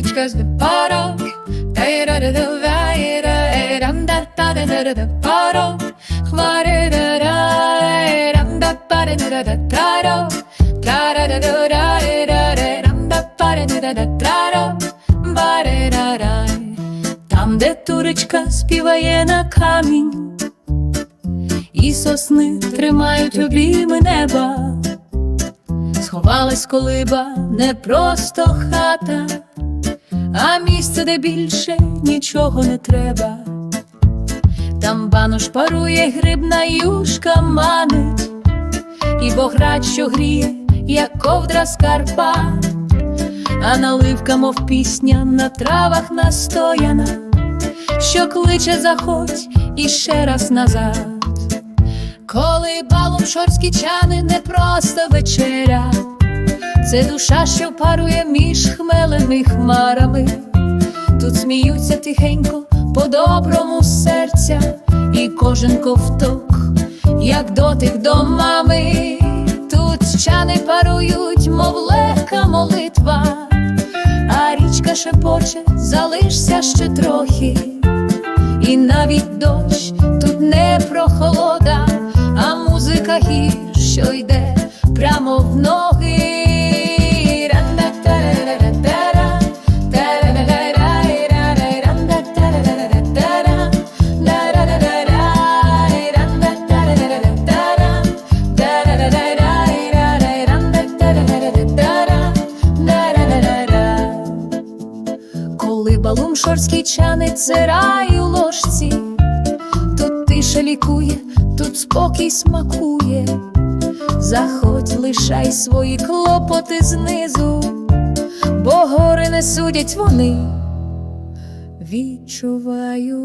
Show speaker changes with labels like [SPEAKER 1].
[SPEAKER 1] турочка з паром. Паром, хмари там, де турочка співає на камінь, і сосни тримають обійми неба, сховалась колиба не просто хата, а місце, де більше нічого не треба. Там банош парує, грибна юшка манить, і боград, що гріє, як ковдра скарпа, а наливка, мов пісня, на травах настояна, що кличе заходь і ще раз назад. Коли балом шорські чани не просто вечеря, це душа, що парує між хмелеми хмарами. Тут сміються тихенько по-доброму серця, і кожен ковток, як дотик до мами. Тут чани парують, мов легка молитва, а річка шепоче, залишся ще трохи, і навіть дощ тут не прохолода, а музика гір, що йде прямо в ноги. Балум шорський чанить зирай у ложці, тут тиша лікує, тут спокій смакує. Заходь, лишай свої клопоти знизу, бо гори не судять вони, відчуваю.